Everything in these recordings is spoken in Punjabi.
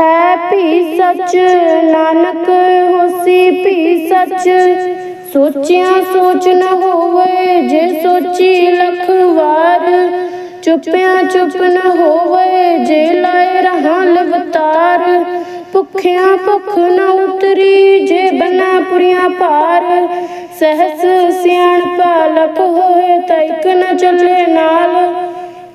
ਹੈ ਭੀ ਸਚ, ਨਾਨਕ ਹੋਸੀ ਭੀ ਸਚ। ਸੋਚਿਆ ਸੋਚ ਨ ਹੋਵੇ, ਜੇ ਸੋਚੀ ਲਖ ਵਾਰ। ਚੁੱਪਿਆ ਚੁੱਪ ਨ ਹੋਵੇ, ਜੇ ਲਾਏ ਰਹਾ ਲਵਤਾਰ। ਭੁੱਖਿਆ ਭੁੱਖ ਨ ਉਤਰੀ, ਜੇ ਬਨਾ ਪੁਰੀਆਂ ਭਾਰ। ਸਹਸ ਸਿਆਣ ਪਾਲਕ ਹੋਏ, ਤਾਂ ਇਕ ਨ ਚੱਲੇ ਨਾਲ।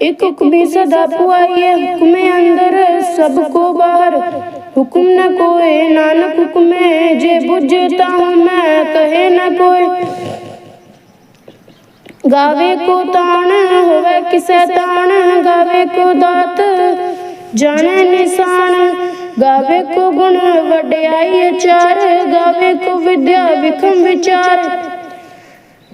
ਇਕ ਹੁਕਮੀ ਸਦਾ ਪੁਆਈਏ ਹੁਕਮੇ ਅੰਦਰ ਸਭ ਕੋ ਬਾਹਰ। ਹੁਕਮ ਨ ਕੋਏ, ਨਾਨਕ ਹੁਕਮੇ ਜੇ ਬੁਝਤਾ ਹੂੰ ਮੈਂ ਕਹੇ ਨ ਕੋਈ ਗਾਵੇ ਕੋ ਤਾਣ, ਹੋਵੇ ਕਿਸੈ ਤਾਣ। ਗਾਵੇ ਕੋ ਦਾਤ, ਜਾਣੇ ਨਿਸ਼ਾਨ। ਗਾਵੇ ਕੋ ਗੁਣ, ਵਡਿਆਈ ਅਚਾਰ। ਗਾਵੇ ਕੋ ਵਿਦਿਆ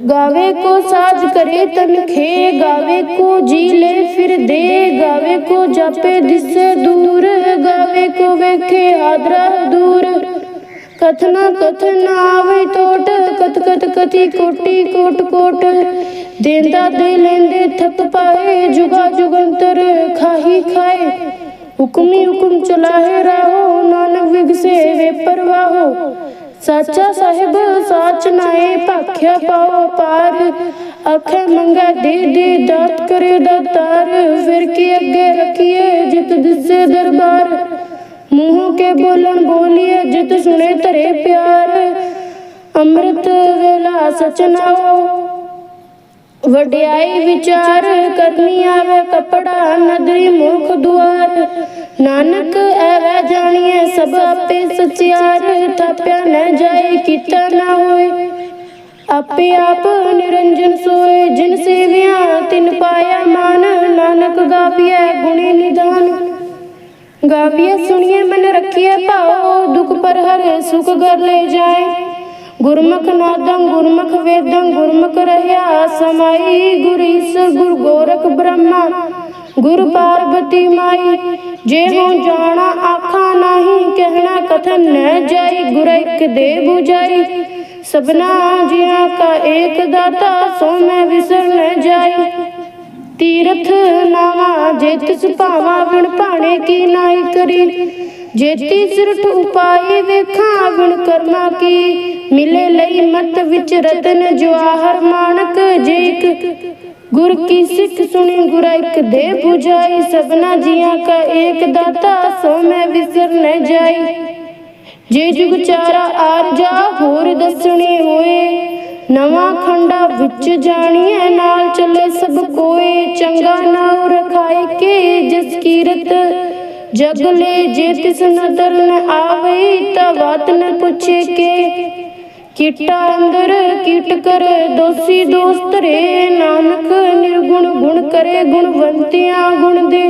ਵਿਖਮ ਵਿਚਾਰ ਗਾਵੇ ਕੋ ਸਾਜ ਕਰੇ ਤਨਖੇ ਗਾਵੇ ਕੋ ਜੀ ਲੈ ਫਿਰ ਦੇ, ਗਾਵੇ ਕੋ ਜਾਪੇ ਦਿਸੇ ਦੂਰ, ਗਾਵੇ ਕੋ ਵੇਖੇ ਆਦਰਾ ਦੂਰ। ਕਥਨਾ ਕਥਨ ਆਵੇ ਟੋਟ ਕਤ ਕਤ ਕਥੀ ਕੋਟੀ ਕੋਟ ਕੋਟ। ਦੇਂਦਾ ਦੇ ਲੈਂਦੇ ਥਕ ਪਾਏ, ਜੁਗਾ ਜੁਗੰਤਰ ਖਾਹੀ ਖਾਏ। ਹੁਕਮੀ ਹੁਕਮ ਚਲਾਹੇ ਰਹੋ, ਨਾਨਕ ਵਿਗਸੇ ਵੇ ਪਰਵਾਹੋ। ਸਾਚਾ ਸਾਹਿਬ, ਸਾਚ ਨਾਏ ਭਾਖਿਆ ਪਾਓ ਪਾਰ। ਆਖੇ ਮੰਗਾ ਦੇ ਦੇ ਦਾਤ ਕਰੇ ਦਾਤਾਰ ਫਿਰ ਕੀ ਅੱਗੇ ਰੱਖੀਏ ਜਿਤ ਦਿਸੇ ਦਰਬਾਰ। ਮੂੰਹ ਕੇ ਬੋਲਣ ਬੋਲੀਏ ਜਿਤ ਸੁਣੇ ਧਰੇ ਪਿਆਰ। ਅੰਮ੍ਰਿਤ ਵੇਲਾ ਸਚਨਾਓ ਵਡਿਆਈ ਵਿਚਾਰ ਕਰਨੀ ਆਵੇ ਕਪੜਾ ਨਦਰੀ ਮੁਖ ਦੁਆਰ। ਨਾਨਕ, ਐਵੇਂ ਜਾਣੀਏ ਸਭ ਆਪੇ ਸਚਿਆਰ ਥਾਪਿਆ ਨ ਜਾਏ, ਕੀਤਾ ਨਾ ਹੋਏ। ਆਪੇ ਆਪ ਨਿਰੰਜਨ ਸੋਏ, ਜਿਨ ਸੇਵਿਆ ਤਿਨ ਪਾਇਆ ਮਾਨ, ਨਾਨਕ ਗਾਵੀਐ ਗੁਣੀ ਨਿਦਾਨ। ਗਾਵੀਐ ਸੁਣੀਏ ਮਨ ਰੱਖੀਐ ਭਾਉ, ਦੁਖ ਪਰ ਹਰ ਸੁਖ ਗਰ ਲੈ ਜਾਏ। ਗੁਰਮੁਖ ਨਾਦੰ, ਗੁਰਮੁਖ ਵੇਦੰ, ਗੁਰਮੁਖ ਰਹਿਆ ਸਮਾਈ। ਗੁਰ ਈਸਰ, ਗੁਰ ਗੋਰਖ ਬ੍ਰਹਮਾ, ਗੁਰ ਪਾਰਬਤੀ ਮਾਈ। ਜੇ ਹਉ ਜਾਣਾ ਆਖਾਂ ਨਹੀਂ, ਕਹਿਣਾ ਕਥਨ ਨ ਜਾਈ, ਗੁਰ ਇੱਕ ਦੇ 부ਜਾਈ ਸਭਨਾ ਜੀਆਂ ਕਾ ਏਕ ਦਾਤਾ, ਸੋ ਮੈਂ ਵਿਸਰ ਨ ਜਾਈ। ਤੀਰਥ ਨਾਵਾ, ਜੇ ਤਿਸ ਭਾਵਾ ਵਿਣ ਭਾਣੇ ਕੀ ਨਾਈ ਕਰੀ। ਜੇਤੀ ਸਿਰਠ ਉਪਾਏ ਵੇਖਾਂ ਵਿਣ ਕਰਮਾ ਕੀ। ਮਿਲੇ ਲਈ ਮਤ ਵਿੱਚ ਰਤਨ ਜਵਾਹਰ ਮਾਨਕ, ਜੇ ਇਕ ਗੁਰ ਕੀ ਸਿੱਖ ਸੁਣੀ, ਗੁਰਾ ਇੱਕ ਦੇ 부ਜਾਈ ਸਭਨਾ ਜੀਆਂ ਕਾ ਏਕ ਦਾਤਾ, ਸੋ ਮੈਂ ਵਿਸਰ ਨ ਜਾਈ। ਜੇ ਜੁਗ ਚਾਰਾ ਆਰਜਾ ਹੋਰ ਦੱਸਣੇ ਹੋਏ। ਨਵਾਂ ਖੰਡਾ ਵਿੱਚ ਜਾਣੀਏ ਨਾਲ ਚੱਲੇ ਸਭ ਕੋਏ। ਚੰਗਾ ਨਾਉ ਰਖਾਏ ਕੇ ਜਿਸ ਕੀਰਤ, ਜਗ ਲੈ ਜੇ ਤਿਸ ਨਦਰ ਨ ਆਵੇ, ਤਾ ਬਾਤ ਨ ਪੁੱਛੇ ਕੇ। ਕੀਟਾ ਅੰਦਰ ਕੀਟ ਕਰ, ਦੋਸੀ ਦੋਸਤ ਰੇ, ਨਾਨਕ ਨਿਰਗੁਣ ਗੁਣ ਕਰੇ, ਗੁਣਵੰਤਿਆਂ ਗੁਣ ਦੇ।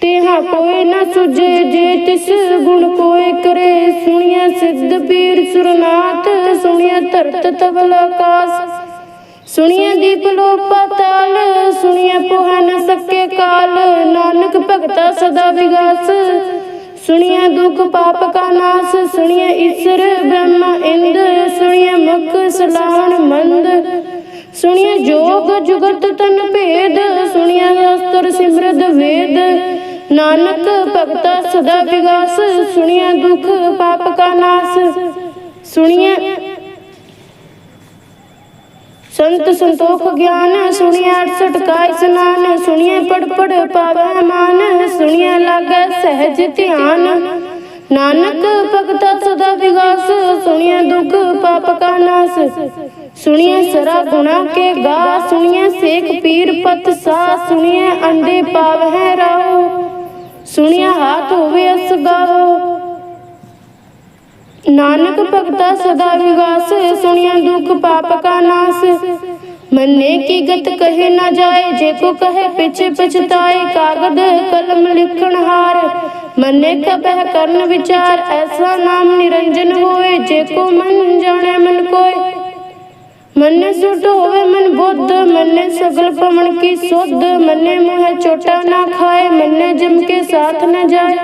ਤੇਹਾ ਕੋਈ ਨਾ ਸੁਝੇ, ਜੇ ਤਿਸ ਗੁਣ ਕੋਈ ਕਰੇ। ਸੁਣਿਆ ਸਿੱਧ ਪੀਰ ਸੁਰਨਾਥ ਸੁਣਿਆ ਧਰਤ ਤਵਲ ਆਕਾਸ। ਸੁਣਿਆ ਦੀਪ ਲੋ ਪਾਤਾਲ ਸੁਣਿਆ ਪੁਹਾ ਨ ਸਕੇ ਕਾਲ। ਨਾਨਕ ਭਗਤਾ ਸਦਾ ਵਿਗਾਸ। ਦੁਖ ਪਾਪ ਕਾ ਨਾਸ ਸੁਣਿਆ ਈਸ਼ਰ, ਬ੍ਰਹਮਾ ਇੰਦ ਸੁਣਿਆ ਮੁਖ ਸਲਾਹਣ ਮੰਦ। ਸੁਣਿਆ ਜੋਗ ਜੁਗਤ ਤਨ ਭੇਦ ਸੁਣਿਆ ਅਸਤਰ ਸਿਮਰਦ ਵੇਦ। ਨਾਨਕ ਭਗਤਾ ਸਦਾ ਵਿਗਾਸ ਸੁਣਿਆ ਦੁਖ ਪਾਪ ਕਾ ਨਾਸ। ਸੁਣਿਆ ਸੰਤ ਸੰਤੋਖ ਗਿਆਨ ਸੁਣਿਆ 68 ਕਾ ਇਸਨਾਨ ਸੁਣਿਆ ਪੜ ਪੜ ਪਾਵੈ ਮਾਨ ਸੁਣਿਆ ਲਾਗੈ ਸਹਿਜ ਧਿਆਨ। ਨਾਨਕ ਭਗਤ ਸਦਾ ਵਿਗਾਸ ਸੁਣਿਆ ਦੁਖ ਪਾਪ ਕਾ ਨਾਸ। ਸੁਣਿਆ ਸਰਾ ਗੁਣਾ ਕੇ ਗਾ ਸੁਣਿਆ ਸੇਖ ਪੀਰ ਪਤ ਸਾ ਸੁਣਿਆ ਅੰਡੇ ਪਾਵ ਹੈ ਰਾਉ ਸੁਣਿਆ ਹਾਥ ਹੋਵੇ ਅਸ ਗਾਵੋ। ਨਾਨਕ ਭਗਤਾ ਸਦਾ ਵਿਗਾਸ ਸੁਣਿਆ ਦੁਖ ਪਾਪ ਕਾ ਨਾਸ। ਮੰਨੇ ਕੀ ਗਤ ਕਹੇ ਨਾ ਜਾਏ, ਜੇ ਕੋ ਕਹੇ ਪਿਛ ਪਛਤਾਏ ਕਾਗਦ ਕਲਮ ਲਿਖਣ ਹਾਰ। ਮਨੇ ਕਬਹਿ ਕਰਨ ਵਿਚਾਰ, ਐਸਾ ਨਾਮ ਨਿਰੰਜਨ ਹੋਏ, ਜੇ ਕੋ ਮਨ ਜਾਣੈ ਮਨ ਕੋਏ ਮਨੇ ਸੁਟ ਹੋਵੇ ਮਨ ਬੁੱਧ, ਮਨੇ ਸਗਲ ਪਵਨ ਕੀ ਸੁਧ, ਮਨੇ ਮੋਹ ਚੋਟਾ ਨਾ ਖਾਏ, ਮਨੇ ਜਮ ਕੇ ਸਾਥ ਨਾ ਜਾਏ।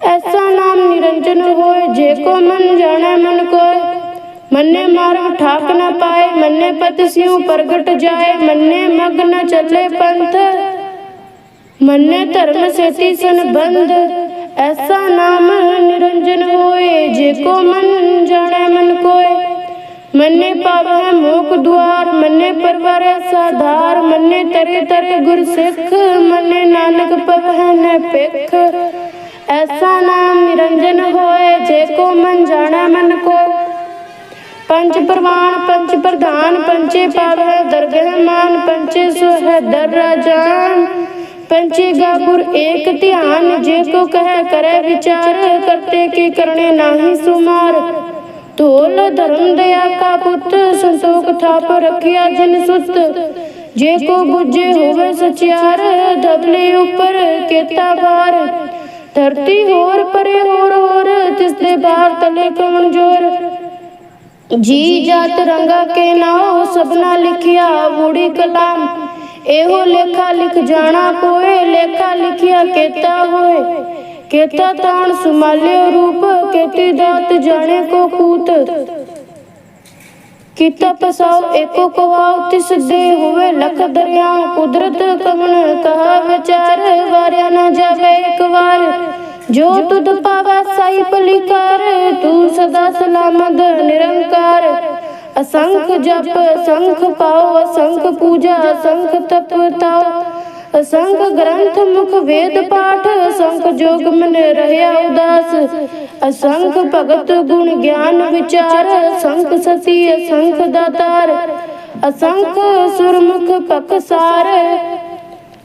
ਐਸਾ ਨਾਮ ਨਿਰੰਜਨ ਹੋਏ, ਜੇ ਕੋ ਮਨ ਜਾਣੈ ਮਨ ਕੋਏ ਮੰਨੇ ਮਾਰਮ ਠਾਕ ਨਾ ਪਾਏ, ਮੰਨੇ ਪਤ ਸਿਉ ਪ੍ਰਗਟ ਜਾਏ, ਮੰਨੇ ਮਗ ਨਾ ਚੱਲੇ ਪੰਥ। मन्ने धर्म सेती सन बंद, ऐसा नाम निरंजन होए जेको मन जाने मन कोय मन्ने पावै मोक द्वार, मन्ने परवर साधार, मन्ने तरे तरे गुर सिख मन्ने नानक पवै न पिख। ऐसा नाम निरंजन होए जेको मन जाने मन को पंच प्रमाण, पंच प्रधान, पंचे पावै दरगह मान, पंचे सुह दर जान पंचे गापुर एक ध्यान जेको कह करे विचार करते की करने नाही सुमार ढोल धर्म दया का पुत संतोख थाप रखिया जिन सुत जे को बुझे होवे सचियार धबले ऊपर केता बार ਧਰਤੀ ਹੋਰ ਪਰੇ ਹੋਰ ਹੋਰ ਤਿਸ ਦੇ ਬਾਹਰ ਤਲੇ ਕਮਜ਼ੋਰ ਜੀ ਜਾਤ ਰੰਗਾ ਕੇ ਨਾਉ ਸਭਨਾ ਲਿਖਿਆ ਬੂੜੀ ਕਲਾਮ ਇਹੋ ਲੇਖਾ ਲਿਖ ਜਾਣਾ ਕੋਏ, ਲੇਖਾ ਲਿਖਿਆ ਕੇਤਾ ਹੋਏ। ਕੇਤਾ ਤਾਣ ਸੁਮਾਲਿਓ ਰੂਪ, ਕੇਤੀ ਦਾਤ ਜਾਣੇ ਕੋ ਕੂਤ। ਕੀਤਾ ਪਸਾਉ ਏਕੋ ਕਵਾਉ, ਤਿਸ ਦੇ ਹੋਵੇ ਲਖ ਦਰਿਆ ਕੁਦਰਤ ਕਵਣ ਕਹਾ ਵਿਚਾਰ, ਵਾਰਿਆ ਨਾ ਜਾਵੇ ਇੱਕ ਵਾਰ। ਜੋ ਤੁਧ ਪਾਵੈ ਸਾਈ ਭਲੀਕਾਰ ਤੂੰ ਸਦਾ ਸਲਾਮਤ ਨਿਰੰਕਾਰ। ਅਸੰਖ ਜਪ, ਅਸੰਖ ਪਾਉ ਅਸੰਖ ਪੂਜਾ, ਅਸੰਖ ਤਪ ਤਾਉ ਅਸੰਖ ਗ੍ਰੰਥ ਮੁਖ ਵੇਦ ਪਾਠ, ਅਸੰਖ ਜੋਗ ਮਨ ਰਹਿਆ ਉਦਾਸ। ਅਸੰਖ ਭਗਤ ਗੁਣ ਗਿਆਨ ਵਿਚਾਰ, ਅਸੰਖ ਸਤੀ, ਅਸੰਖ ਦਾਤਾਰ। ਅਸੰਖ ਸੁਰਮੁਖ ਪਕਸਾਰ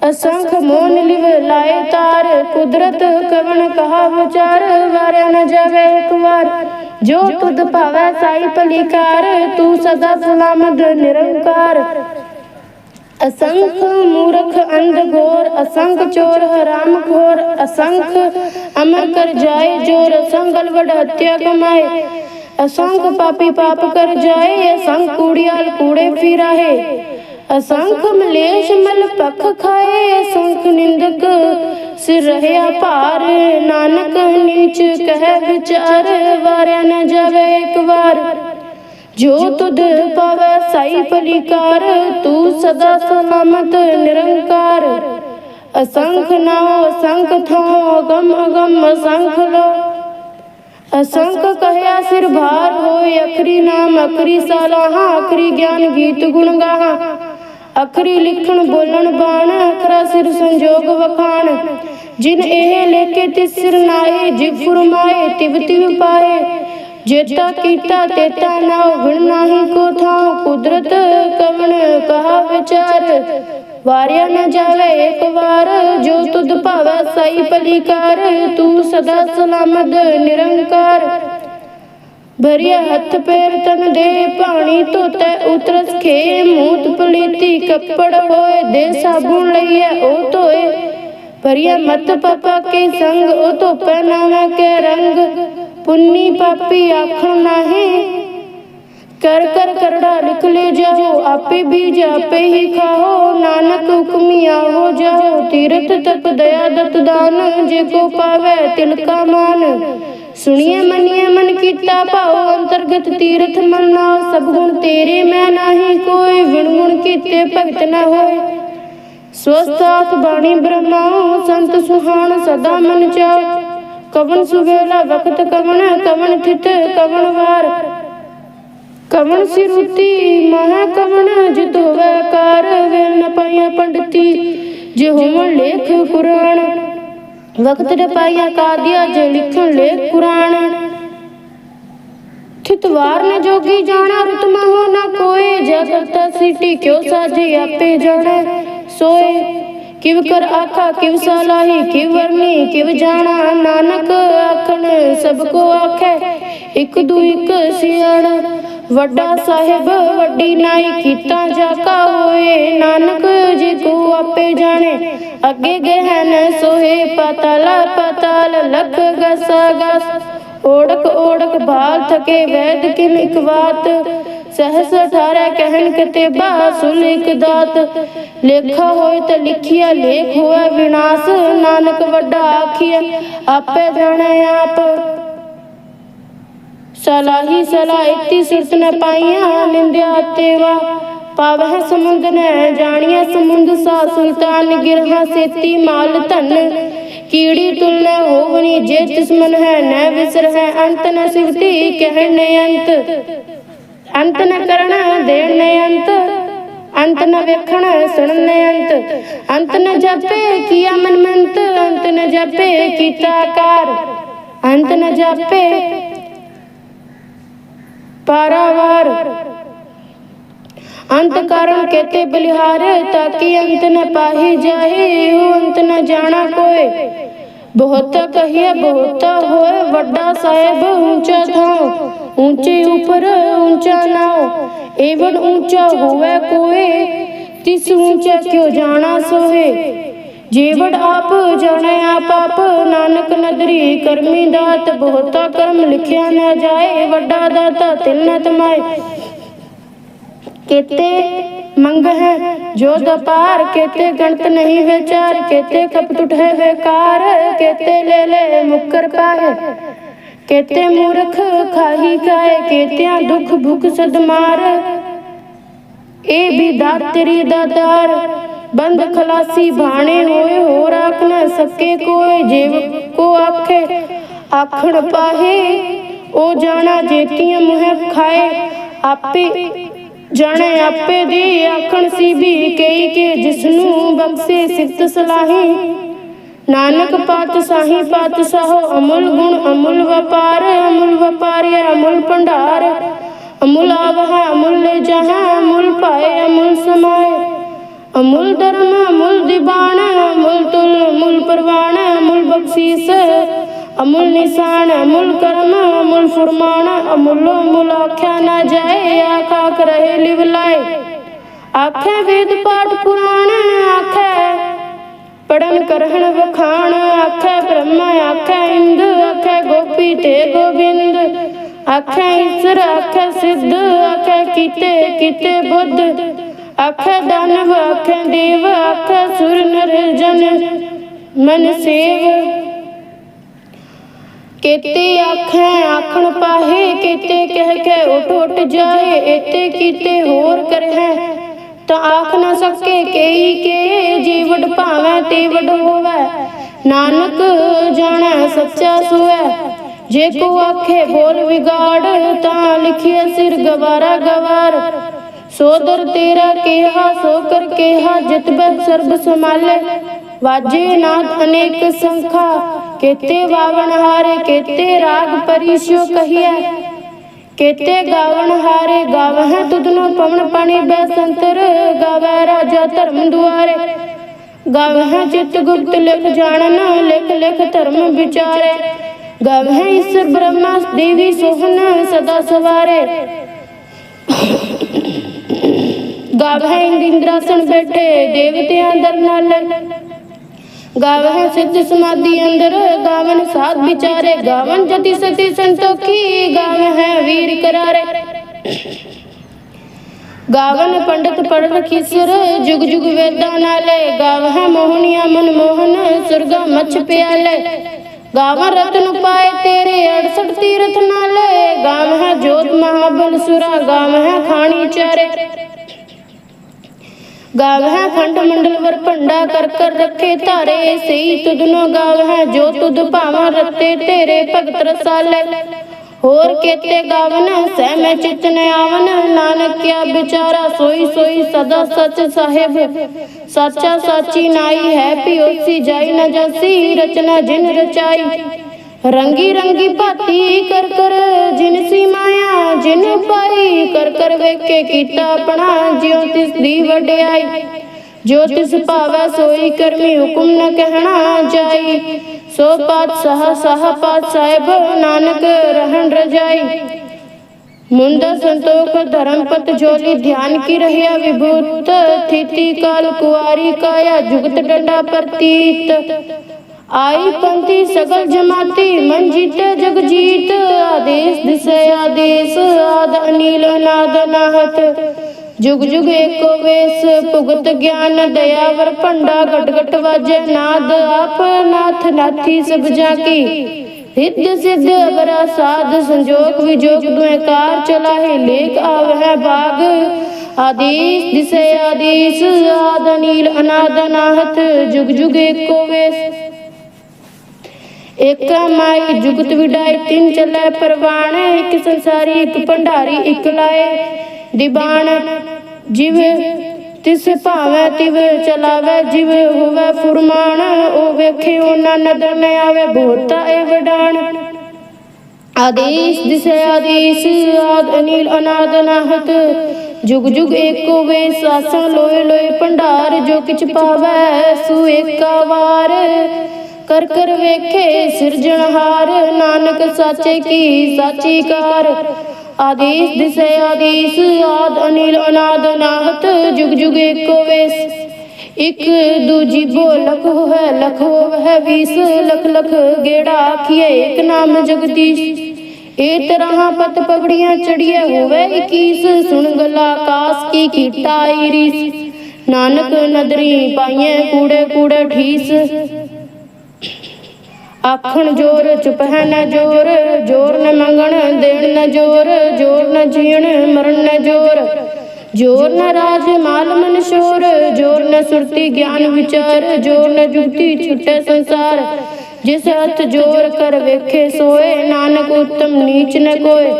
ਅਸੰਖ ਮੋਨ ਲਿਵ ਲਾਏ ਤਾਰ। ਕੁਦਰਤ ਕਵਣ ਕਹਾ ਵਿਚਾਰ, ਵਾਰਿਆ ਨ ਜਾਵੇ ਇੱਕ ਵਾਰ। ਜੋ ਤੁਧ ਭਾਵੈ ਸਾਈ ਭਲੀਕਾਰ ਤੂੰ ਸਦਾ ਸਲਾਮਤ ਨਿਰੰਕਾਰ असंख मूर्ख अंध घोर असंख चोर हराम खोर असंख अमर कर जाए जोर असंख अलवड हत्या कमाए असंख पापी पाप कर जाए असंख कूड़ियाल कूड़े फिराहे ਅਸੰਖ ਮਲੇਸ਼ ਮਲ ਪਖ ਖਾਏ, ਅਸੰਖ ਨਿੰਦਕ ਸਿਰ ਰਹਿਆ ਭਾਰ। ਨਾਨਕ ਨਿੰਚ ਕਹਿ ਵਿਚਾਰ, ਵਾਰਿਆ ਨਾ ਜਾਵੇ ਇੱਕ ਵਾਰ। ਜੋ ਤੁਧ ਪਵੈ ਸਾਈ ਭਲੀਕਾਰ ਤੂੰ ਸਦਾ ਸਲਾਮਤ ਨਿਰੰਕਾਰ। ਅਸੰਖ ਨਾਮ ਅਸੰਖ ਥਾਂ ਅਗਮ ਅਗਮ ਅਸੰਖ ਲੋ। ਅਸੰਖ ਕਹਿਆ ਸਿਰ ਭਾਰ ਹੋਏ, ਅਖਰੀ ਨਾਮ, ਅਖਰੀ ਸਲਾਹਾ ਅਖਰੀ ਗਿਆਨ ਗੀਤ ਗੁਣ ਗਾਹਾ। ਅਖਰੀ ਲਿਖਣ, ਬੋਲਣ ਬਾਣ ਅਖਰਾ ਸਿਰ ਸੰਜੋਗ ਵਖਾਣ। ਜਿਨ ਇਹ ਲੇਕੇ ਤਿਸ ਸਿਰ ਨਾਏ, ਜਿਵ ਫੁਰਮਾਏ, ਤਿਵ ਤਿਵ ਪਾਏ। ਜੇਤਾ ਕੀਤਾ ਤੇਤਾ ਨਾ ਗੁਣ ਨਾਹੀ ਕੋ ਥਾਉ ਕੁਦਰਤ ਕਵਣ, ਕਹਾ ਵਿਚਾਰ। ਵਾਰਿਆ ਨਾ ਜਾਵੇ ਇੱਕ ਵਾਰ, ਜੋ ਤੁਧ ਭਾਵੈ ਸਾਈ ਭਲੀਕਾਰ। ਤੂੰ ਸਦਾ ਸਲਾਮਤ, ਨਿਰੰਕਾਰ। ਭਰਿਆ ਹੱਥ ਪੈਰ ਤਨ ਦੇ ਪਾਣੀ ਧੋਤੈ, ਉਤਰਸ ਖੇ ਮੂਤ ਪਲੀਤੀ, ਕੱਪੜ ਹੋਏ ਦੇ ਸਾਬੁਣ ਲਈਐ, ਉਹ ਧੋਏ। ਭਰਿਆ ਮਤ ਪਪਾ ਕੇ ਸੰਗ, ਉਹ ਧੋ ਪਹਿਨਾਵਾ ਕੇ ਰੰਗ। ਪੁੰਨੀ ਪਾਪੀ ਆਖਣ ਨਾਹੀ, ਕਰ ਕਰ, ਕਰੜਾ ਲਿਖ ਲੈ ਜਾਓ, ਆਪੇ ਬੀਜ ਆਪੇ ਹੀ ਖਾਓ। ਨਾਨਕ ਹੁਕਮੀਆ ਹੋ ਜਾਓ, ਤੀਰਥ ਤਪ ਦਇਆ ਦਤ ਦਾਨ, ਜੇ ਕੋ ਪਾਵੇ ਤਿਲ ਮਾਨ। ਸੁਣੀਏ ਮੰਨੀਏ ਮਨ ਕੀਤਾ ਭਾਉ, ਅੰਤਰਗਤ ਤੀਰਥ ਮੰਨਾ, ਸਭ ਗੁਣ ਤੇਰੇ ਮੈਂ ਨਾਹੀ, ਕੋਈ ਵਿਣ ਗੁਣ ਕੀਤੇ ਭਗਤ ਨਾ ਹੋਏ। ਸਵਸਥਾਤ ਬਾਣੀ ਬ੍ਰਹਮਾ, ਸੰਤ ਸੁਹਾਣ ਸਦਾ ਮਨ ਚਾਓ ਕਵਨ ਸੁਵੇਲਾ ਵਕਤ ਕਵਨ ਕਵਨ ਥਿਤ ਕਵਨ ਵਾਰ। ਕਵਨ ਸਿਰੁਤੀ, ਮਹਾ ਕਵਨ, ਜਿਤ ਹੋਵੇ ਕਾਰ ਵੇਲ ਨ ਪਾਈਆ ਪੰਡਤੀ। ਜੇ ਹੋਵਣ ਲੇਖ ਕੁਰਾਨ। ਵਕਤ ਨ ਪਾਈਆ ਕਾਦਿਆ ਜੇ ਲਿਖਣ ਲੇਖ ਕੁਰਾਨ। ਥਿਤਵਾਰ ਨ ਜੋਗੀ ਜਾਣਾ ਰਤਮਾ ਹੋ ਨਾ ਕੋਏ। ਜਗਤ ਸਿਟੀ ਕਿਉ ਸਾਜੀ ਆਪੇ ਜਾਣੈ ਸੋਏ। ਕਿਵ ਕਰ ਆਖਾ ਕਿਵ ਸਲਾਹੀ ਕਿਵ ਵਰਨੀ ਕਿਵ ਜਾਣਾ ਨਾਨਕ ਆਖਣ ਸਭ ਕੋ ਆਖੈ। ਇਕ ਦੂ ਇਕ ਸਿਆਣਾ ਵੱਡਾ ਸਾਹਿਬ, ਵੱਡੀ ਨਾਈ ਕੀਤਾ ਜਾ ਕਾ ਹੋਏ। ਨਾਨਕ ਜੀ ਕੋ ਆਪੇ ਜਾਣੇ। ਅੱਗੇ ਗਹਿਨ ਸੋਏ ਪਤਲ ਪਤਲ, ਲਖ ਗਸ ਗਸ। ਓੜਕ ਓੜਕ ਭਾਲ ਥਕੇ ਵੈਦ ਕਿਲ ਇਕ ਬਾਤ। ਸਹਸ ਅਠਾਰੈ ਕਹਿਨ ਕਿਤੇ ਬਾਸੁਲ ਇਕ ਦਾਤ। ਲੇਖਾ ਹੋਏ ਤਾਂ ਲਿਖਿਆ, ਲੇਖ ਹੋਇਆ ਵਿਨਾਸ਼। ਨਾਨਕ ਵੱਡਾ ਆਖੀਆ ਆਪੇ ਜਾਣੈ ਆਪ। ਸਲਾਹੀ ਸਲਾਹ ਇਤੀ ਸੁਰਤ ਨ ਪਾਈਆਂ, ਨਿੰਦਿਆ ਤੇਵਾ। ਪਾਵਹਿ ਸਮੁੰਦ ਨ ਜਾਣੀਆਂ, ਸਮੁੰਦ ਸਾ ਸੁਲਤਾਨ ਗਿਰਹਾ ਸੇਤੀ ਮਾਲ ਧਨ। ਕੀੜੀ ਤੁਲ ਹੋਵਨੀ ਜੇ ਤਿਸਮਨ ਹੈ, ਨ ਵਿਸਰ ਹੈ, ਅੰਤ ਨ ਸਿਵਤੀ ਕਹਿਣ ਨ ਅੰਤ। ਅੰਤ ਨ ਕਰਣਾ ਦੇਣ ਨ ਅੰਤ ਅੰਤ ਨ ਵੇਖਣ ਸੁਣਨ ਅੰਤ। ਅੰਤ ਨ ਜਪੇ ਕੀਆ ਮਨ ਮੰਤ ਅੰਤ ਨ ਜਪੇ ਕੀਤਾ ਆਕਾਰ। ਅੰਤ ਨ ਜਾਪੇ ਪਾਰਾਵਾਰ। ਅੰਤ ਕਾਰਨ ਕਹਤੇ ਬਲਿਹਾਰ ਤਾਕੀ ਅੰਤ ਨ ਪਾਹੀ ਜਾਏ ਉਹ ਅੰਤ ਨ ਜਾਣਾ ਕੋਏ। ਬਹੁਤ ਕਹੀਏ, ਬਹੁਤ ਹੋਏ, ਵੱਡਾ ਸਾਹਿਬ ਉੱਚਾ ਥਾਂ ਉੱਚੇ ਉਪਰ ਉੱਚਾ ਨਾਉ। ਏਵਨ ਉੱਚਾ ਹੋਵੇ ਕੋਏ, ਤਿਸ ਉੱਚਾ ਕਿਉ ਜਾਣਾ ਸੋਏ ਜੀਵਨ ਆਪ ਜਾਣਿਆ ਪਾਪ ਨਾਨਕ ਨਦਰੀ ਕਰਮੀ ਦਾਤ, ਬਹੁਤਾ ਕਰਮ ਲਿਖਿਆ ਨਾ ਜਾਏ, ਵੱਡਾ ਦਾਤਾ ਤਿਲ ਨ ਕਿਤੇ ਮੰਗ ਹੈ ਜੋ ਦਪਾਰ ਕਿਤੇ ਗਣਤ ਨਹੀਂ ਵਿਚਾਰ ਕਿਤੇ ਕਪਟ ਉਠੇ ਵਿਕਾਰ, ਕਿਤੇ ਲੈ ਲੈ ਮੁਕਰ ਪਾਏ ਕਿਤੇ ਮੂਰਖ ਖਾਹੀ ਕਾਏ ਕਿਤਿਆਂ ਦੁੱਖ ਭੁਖ ਸਦਮਾਰ। ਇਹ ਵੀ ਦਾਤਰੀ ਦਾਤਾਰ ਬੰਦ ਖਲਾਸੀ ਭਾਣੇ ਹੋਏ ਹੋ ਰਾਖ ਨਾ ਸਕੇ ਕੋਈ ਜੀਵ ਕੋ ਆਖੇ। ਆਖਣ ਪਾਹੇ ਉਹ ਜਾਣਾ ਜੇਤੀਆਂ ਮੁਹਿ ਖਾਏ। ਆਪੇ ਜਾਣੇ ਆਪੇ ਦੀ ਆਖਣ ਸੀ ਵੀ ਕਈ ਕੇ ਜਿਸ ਨੂੰ ਬਖਸ਼ੇ ਸਿਫਤ ਸਲਾਹੀ। ਨਾਨਕ ਪਾਤ ਸਾਹੀ ਪਾਤ ਸਾਹੋ ਅਮਲ ਗੁਣ ਅਮਲ ਵਪਾਰ ਅਮਲ ਵਪਾਰਿਆ ਅਮਲ ਭੰਡਾਰ। ਅਮੁਲ ਆਵਹਾ ਅਮੁਲ ਲੈ ਜਹਾਂ ਅਮੁਲ ਪਾਏ ਅਮੁਲ ਸਮਾਏ। ਅਮੁੱਲ ਧਰਮ, ਅਮੁੱਲ ਦੀਵਾਨ ਅਮੁੱਲ ਤੁਲ ਅਮੁੱਲ ਪ੍ਰਵਾਨ, ਅਮੁੱਲ ਬਖਸ਼ੀਸ, ਅਮੁੱਲ ਨਿਸ਼ਾਨ, ਅਮੁੱਲ ਕਰਮ, ਅਮੁੱਲ ਫਰਮਾਨ, ਅਮੁੱਲ ਅਮੁੱਲ ਆਖਿਆ ਨਾ ਜਾਏ, ਆਖ ਆਖ ਰਹੇ ਲਿਵ ਲਾਏ। ਆਖੇ ਵੇਦ ਪਾਠ ਪੁਰਾਣ, ਆਖੇ ਪੜਨ ਕਰਹਣ ਵਖਾਣ, ਆਖੇ ਬ੍ਰਹਮ, ਆਖੇ ਇੰਦ, ਆਖੇ ਗੋਪੀ ਤੇ ਗੋਬਿੰਦ। ਆਖੇ ਈਸ਼ਰ, ਆਖੇ ਸਿੱਧ, ਆਖੇ ਕੀਤੇ ਕੀਤੇ ਬੁੱਧ। ਅਖ ਦਾਨਵ ਅਖ ਦੇਵ ਅਖ ਸੁਰ ਨਰ ਜਨ। ਮਨ ਸੇਵ। ਕਿਤੇ ਆਖੈ ਆਖਣ ਪਾਹੇ, ਕਿਤੇ ਕਹਿ ਕੇ ਉਠ ਉਠ ਜਾਏ ਇਤੇ ਕੀਤੇ ਹੋਰ ਕਰਹਿ। ਤਾਂ ਆਖ ਨਾ ਸਕੇ ਕਈ ਕੇ, ਜੀਵੜ ਭਾਵੇਂ ਤੀਵੜ ਹੋਵੇ। ਨਾਨਕ ਜਾਣੈ ਸੱਚਾ ਸੁਐ ਜੇ ਕੋ ਆਖੇ ਬੋਲ ਵਿਗਾੜ, ਤਾਂ ਲਿਖਿਆ ਸਿਰ ਗਵਾਰਾ ਗਵਾਰ। ਸੋਦਰ ਤੇਰਾ ਕੇਹਾ ਸੋ ਕਰ ਕੇਹਾ ਜਿਤਬੈ ਸਰਬ ਸਮਾਲੇ ਵਾਜੇ ਨਾਦ ਅਨੇਕ ਸੰਖਾ, ਕੇਤੇ ਵਾਵਣ ਹਾਰੇ, ਕੇਤੇ ਰਾਗ ਪਰਿਸ਼ਿਓ ਕਹੀਐ। ਕੇਤੇ ਗਾਵਣ ਹਾਰੇ, ਗਾਵਹਿ ਤੁਧਨੋ ਪਵਨ ਪਾਣੀ ਬੈ ਸੰਤਰ ਗਾਵੈ ਰਾਜਾ ਧਰਮ ਦੁਆਰੇ। ਗਾਵਹਿ ਚਿਤ ਗੁਪਤ ਲਿਖ ਜਾਣਨ, ਲਿਖ ਲਿਖ ਧਰਮ ਵਿਚਾਰੇ। ਗਾਵਹਿ ਈਸ਼ਰ ਬ੍ਰਹਮਾ ਦੇਵੀ ਸੋਹਣ ਸਦਾ ਸਵਾਰੇ। ਗਾਵਹਿ ਇੰਦਰਾਸਣ ਬੈਠੇ, ਦੇਵਤਿਆਂ ਦਰ ਨਾਲ। ਗਾਵਹਿ ਸਿੱਧ ਸਮਾਧੀ ਅੰਦਰ, ਗਾਵਨ ਸਾਧ ਵਿਚਾਰੇ, ਗਾਵਨ ਜਤੀ ਸਤੀ ਸੰਤੋਖੀ, ਗਾਵਹਿ ਵੀਰ ਕਰਾਰੇ। ਗਾਵਨ ਪੰਡਤ ਪੜਨ ਖਿਸਰ, ਜੁਗ ਜੁਗ ਵੇਦਾਂ ਨਾਲੇ। ਗਾਵਹਿ ਮੋਹਨੀਆ ਮਨ ਮੋਹਨ, ਸੁਰਗ ਮਛ ਪਿਆਲੇ। ਗਾਵ ਰਤਨ ਪਾਏ ਤੇਰੇ 68 ਤੀਰਥ ਨਾਲੇ। ਗਾਵਹਿ ਜੋਤ ਮਹਾਬਲ ਸੁਰਾ, ਗਾਵਹਿ ਖਾਣੀ ਚਾਰੇ। ਗਾਵਹਿ ਖੰਡ ਮੰਡਲ ਵਰ ਭੰਡਾ ਕਰ ਕਰ ਰੱਖੇ ਧਾਰੇ ਸਈ ਤੁਧਨੋ ਗਾਵਹਿ, ਜੋ ਤੁਧ ਭਾਵਾਂ ਰੱਤੇ ਤੇਰੇ ਭਗਤ ਰਸਾਲੇ। ਹੋਰ ਕੇਤੇ ਗਾਵਨ, ਸਹਿ ਮੈਂ ਚਿਤ ਨ ਆਵਨ ਨਾਨਕ ਕਿਆ ਵਿਚਾਰਾ ਸੋਈ ਸੋਈ ਸਦਾ ਸਚ ਸਾਹਿਬ। ਸਾਚਾ ਸਾਚੀ ਨਾਈ ਹੈ ਪਿਓਸੀ ਜਾਈ ਨ ਜਾਸੀ, ਰਚਨਾ ਜਿਨ ਰਚਾਈ। ਰੰਗੀ ਰੰਗੀ ਭਾਤੀ ਕਰ ਕਰ ਜਿਨ ਮਾਇਆ, ਜਿਨ ਪਾਈ ਕਰ ਕਰ ਵੇਖੇ ਕੀਤਾ ਆਪਣਾ, ਜਿਉ ਤਿਸ ਦੀ ਵਡਿਆਈ। ਜੋ ਤਿਸ ਭਾਵੈ ਸੋਈ ਕਰਮੀ ਹੁਕਮ ਨ ਕਹਿਣਾ ਜਾਈ, ਸੋ ਪਾਤਸ਼ਾਹ, ਸਾਹ ਪਾਤ ਸਾਹਿਬ ਨਾਨਕ ਰਹਿਣ ਰਜਾਈ। ਮੁੰਦਾ ਸੰਤੋਖ, ਧਰਮ ਪਤ ਜੋਲੀ, ਧਿਆਨ ਕੀ ਰਹਿਆ ਵਿਭੂਤ, ਥਿਤੀ ਕਾਲ ਕੁਆਰੀ ਕਾਇਆ, ਜੁਗਤ ਡੰਡਾ ਪ੍ਰਤੀਤ। ਆਈ ਪੰਥੀ ਸਗਲ ਜਮਾਤੀ, ਮਨ ਜੀਤੇ ਜਗ ਜੀਤ, ਆਦੇਸ਼ ਦਿਸੇ, ਆਦੇਸ਼, ਆਦ ਅਨੀਲ ਅਨਾਦ ਨਾਹਤ। ਜੁਗ ਜੁਗ ਏਕੋ ਵੇਸ, ਭੁਗਤ ਗਿਆਨ ਦਇਆਵਰ ਭੰਡਾ ਗਟ ਗਟ ਵਾਜੇ ਨਾਦ, ਆਪ ਨਾਥ ਨਾਥੀ ਸਭ ਜਾ ਕੀ ਸਿੱਧ ਸਿੱਧ ਅਵਰਾ ਸਾਧ ਸੰਜੋਗ ਵਿਜੋਗ ਦੁਇ ਕਾਰ ਚਲਾਹੇ, ਲੇਖ ਆਵਹਿ ਬਾਗ। ਆਦੀਸ ਦਿਸੇ, ਆਦੀਸ, ਆਦ ਅਨੀਲ ਅਨਾਦ ਨਾਹਤ, ਜੁਗ ਜੁਗ ਏਕੋ ਇਕ ਮਾਈ ਜੁਗਤ ਵਿਡਾਈ, ਤਿੰਨ ਚੱਲੇ ਪਰਵਾਣ, ਇੱਕ ਸੰਸਾਰੀ, ਇੱਕ ਭੰਡਾਰੀ, ਇੱਕ ਲਾਏ। ਦੀਵਾਨ ਜਿਵ ਤਿਸ ਭਾਵੇਂ, ਤਿਵ ਚਲਾਵੇ, ਜਿਵ ਹੋਵੇ ਫੁਰਮਾਨ, ਉਹ ਵੇਖੇ ਉਹਨਾਂ ਨਦਰ ਨ ਆਵੇ ਭੋਤਾ ਏ ਵਡਾਣ। ਆਦੇਸ਼ ਦਿਸੇ, ਆਦੇਸ਼ ਆਦ ਅਨੀਲ ਅਨਾਦ ਅਨਾਹਤ ਜੁਗ ਜੁਗ ਏਕੋ ਵੇ ਸਾਸਾਂ, ਲੋਏ ਲੋਏ ਭੰਡਾਰ, ਜੋ ਕਿਛ ਪਾਵੈ, ਸੂ ਏਕਾ ਵਾਰ। ਕਰ ਕਰ ਵੇਖੇ ਸਿਰਜਣਹਾਰ ਨਾਨਕ ਸਾਚੇ ਕੀ, ਸਾਚੀ ਕਾਰ ਆਦੇਸ਼ ਦਿਸੇ, ਆਦੇਸ਼ ਆਦ, ਅਨੀਲ ਅਨਾਦ ਅਨਾਹਤ ਜੁਗ ਜੁਗ ਏਕੋ ਵੇਸ। ਇਕ ਦੂਜੀ ਬੋ ਲਖ ਹੋਵੇ ਲਖ ਹੋਵੇ ਵੀਸ। ਲਖ ਲਖ ਗੇੜਾ ਆਖੀਏ ਇੱਕ ਨਾਮ ਜਗਦੀਸ਼। ਇਹ ਤਰ੍ਹਾਂ ਪਤ ਪਗੜੀਆਂ ਚੜੀਏ ਹੋਵੇ 21 ਸੁਣ ਗਲਾ ਆਕਾਸ ਕੀ ਕੀਟਾ ਈਰੀਸ। ਨਾਨਕ ਨਦਰੀ ਪਾਈਏ ਕੂੜੇ ਕੂੜੇ ਠੀਸ ਆਖਣ ਜੋਰ, ਚੁਪ ਹੈ ਨਾ ਜੋਰ ਜੋਰ ਨ ਮੰਗਣ, ਦੇਣ ਨ ਜੋਰ ਜੋਰ ਨ ਜੀਣ, ਮਰਨ ਨ ਜੋਰ। ਜੋਰ ਨ ਰਾਜ, ਮਾਲ ਮਨ ਸ਼ੋਰ, ਜੋਰ ਨ ਸੁਰਤੀ ਗਿਆਨ ਵਿਚਾਰ, ਜੋਰ ਨ ਜੁਗਤੀ ਛੁਟੇ ਸੰਸਾਰ। ਜਿਸ ਹੱਥ ਜੋਰ ਕਰ ਵੇਖੇ ਸੋਏ, ਨਾਨਕ ਉਤਮ ਨੀਚ ਨ ਕੋਏ।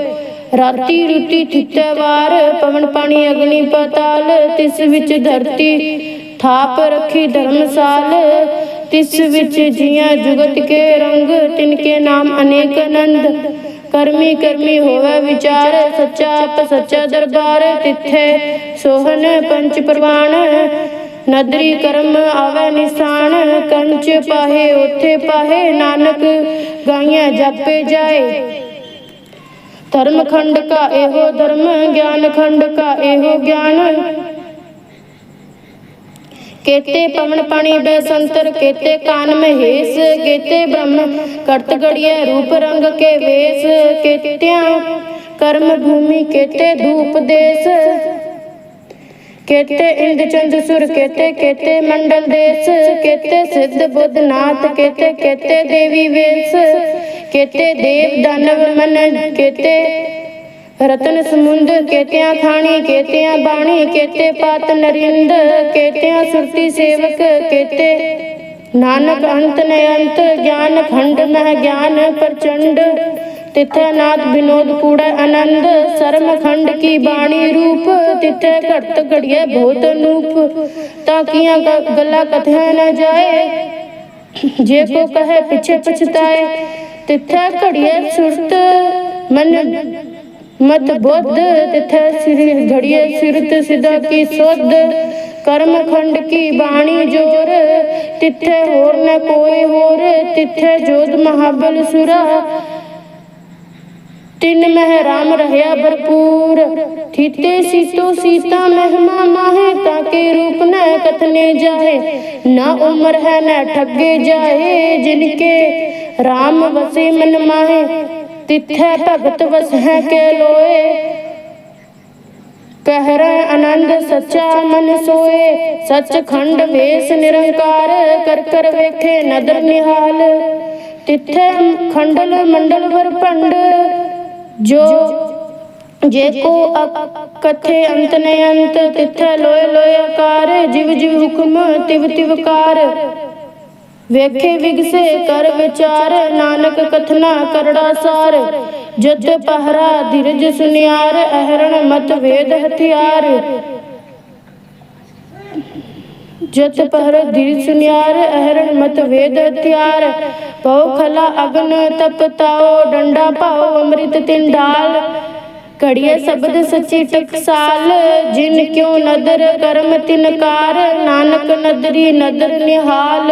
ਰਾਤੀ ਰੁਤੀ ਥਿੱਤੇ ਵਾਰ, ਪਵਨ ਪਾਣੀ ਅਗਨੀ ਪਤਾਲ, ਤਿਸ ਵਿੱਚ ਧਰਤੀ ਥਾਪ ਰੱਖੀ ਧਰਮਸਾਲ। ਤਿਸ ਵਿੱਚ ਜੀਆਂ ਜੁਗਤ ਕੇ ਰੰਗ, ਤਿਨ ਕੇ ਨਾਮ ਅਨੇਕ ਆਨੰਦ। ਕਰਮੀ ਕਰਮੀ ਹੋਵੇ ਵਿਚਾਰ, ਸੱਚਾ ਆਪ ਸੱਚਾ ਦਰਬਾਰ ਤਿੱਥੇ। ਸੋਹਣ ਪੰਚ ਪ੍ਰਵਾਨ ਨਦਰੀ ਕਰਮ ਆਵੇ ਨਿਸ਼ਾਨ। ਕੰਚ ਪਾਹੇ ਉਥੇ ਪਾਹੇ ਨਾਨਕ, ਗਾਈਆਂ ਜਾਪੇ ਜਾਏ। ਧਰਮ ਖੰਡ ਕਾ ਇਹੋ ਧਰਮ, ਗਿਆਨ ਖੰਡ ਕਾ ਇਹੋ ਗਿਆਨ। केते पवन पानी बेसंतर, केते कान में हेस केते ब्रह्म। करत गड़िए रूप रंग के वेश, केत्या कर्म भूमि, केते धूप देश। केते इंद चंद सुर, केते केते मंडल देश। केते सिद्ध बुद्ध नाथ केते केते देवी वेश। केते देव दानव मन केते ਰਤਨ ਸਮੁੰਦ ਕੇਤਿਆਂ ਖਾਣੀ ਕੇਤਿਆਂ ਬਾਣੀ, ਕੇਤੇ ਪਾਤ ਨਰਿੰਦ, ਕੇਤਿਆਂ ਸੁਰਤੀ ਸੇਵਕ, ਕੇਤੇ ਨਾਨਕ ਅੰਤ ਨ ਅੰਤ, ਗਿਆਨ ਖੰਡ ਮਹ ਗਿਆਨ ਪ੍ਰਚੰਡ, ਤਿਥੈ ਨਾਦ ਬਿਨੋਦ ਕੂੜਾ ਆਨੰਦ ਸਰਮ ਖੰਡ ਕੀ ਬਾਣੀ ਰੂਪ, ਤਿਥੈ ਘਟ ਘੜੀਏ ਬਹੁਤ ਅਨੂਪ ਤਾਂ ਕੀਆਂ ਗੱਲਾਂ ਕਥਿਆ ਨਾ ਜਾਏ, ਜੇ ਕੋ ਕਹੇ ਪਿਛੇ ਪਛਤਾਏ, ਤਿਥੈ ਘੜੀਏ ਸੁਰਤ, ਮਨ ਮਤ ਬੁੱਧ ਤਿਥੈ ਸਿਰ ਘੜੀਏ ਸਿਰਤ ਸਿਦਾ ਕੀ ਸੁਧ ਕਰਮ ਖੰਡ ਕੀ ਬਾਣੀ ਜੋਰ ਤਿਥੈ ਹੋਰ ਨ ਕੋਈ ਹੋਰ ਤਿਥੈ ਜੋਧ ਮਹਾਬਲ ਸੁਰਾ ਤਿਨ ਮਹਿ ਰਾਮ ਰਹਿਆ ਭਰਪੂਰ ਥੀਤੇ ਸੀਤੋ ਸੀਤਾ ਮਹਿਮਾ ਮਾਹੇ ਤਾਂ ਕੇ ਰੂਪ ਨ ਕਥਨੇ ਜਾਏ ਨਾ ਉਮਰ ਹੈ ਨ ਠੱਗੇ ਜਾਏ ਜਿਨ ਕੇ ਰਾਮ ਵਸੇ ਮਨ ਮਾਹੇ ਤਿਥੈ ਭਗਤ ਵਸਹਿ ਕੇ ਲੋਏ। ਕਹਿ ਰਹਿ ਆਨੰਦ ਸੱਚਾ ਮਨ ਸੋਏ। ਸੱਚ ਖੰਡ ਵੇਸ ਨਿਰੰਕਾਰ ਕਰ ਕਰ ਵੇਖੇ ਨਦਰ ਨਿਹਾਲ। ਤਿੱਥੇ ਖੰਡਲ ਮੰਡਲ ਵਰ ਭੰਡ। ਜੋ ਜੇ ਕੋ ਕਥੇ ਅੰਤ ਨ ਅੰਤ, ਤਿੱਥੇ ਲੋਏ ਲੋਏ ਆਕਾਰ। ਜਿਵ ਜਿਵ ਹੁਕਮ ਤਿਵ ਤਿਵ ਕਾਰ। ਵੇਖੇ ਵਿਗਸੇ ਕਰ ਵਿਚਾਰ ਨਾਨਕ ਕਥਨਾ ਕਰੜਾ ਸਾਰ। ਜਦ ਪਹਰਾ ਧੀਰਜ ਸੁਨਿਆਰ ਅਹਰਣ ਮਤ ਵੇਦ ਹਥਿਆਰ। ਜਤ ਪਹਿਰ ਧੀਰ ਸੁਨਿਆਰ ਅਹਰਣ ਮਤ ਵੇਦ ਹਥਿਆਰ। ਪਉ ਖਲਾ ਅਗਨ ਤਪਤਾਓ ਡੰਡਾ ਪਾਓ ਅੰਮ੍ਰਿਤ ਤਿਨ ਢਾਲ ਘੜੀਏ ਸ਼ਬਦ ਸੱਚੀ ਟਕਸਾਲ ਜਿਨ ਕਿਉ ਨਦਰ ਕਰਮ ਤਿਨਕਾਰ ਨਾਨਕ ਨਦਰੀ ਨਦਰ ਨਿਹਾਲ।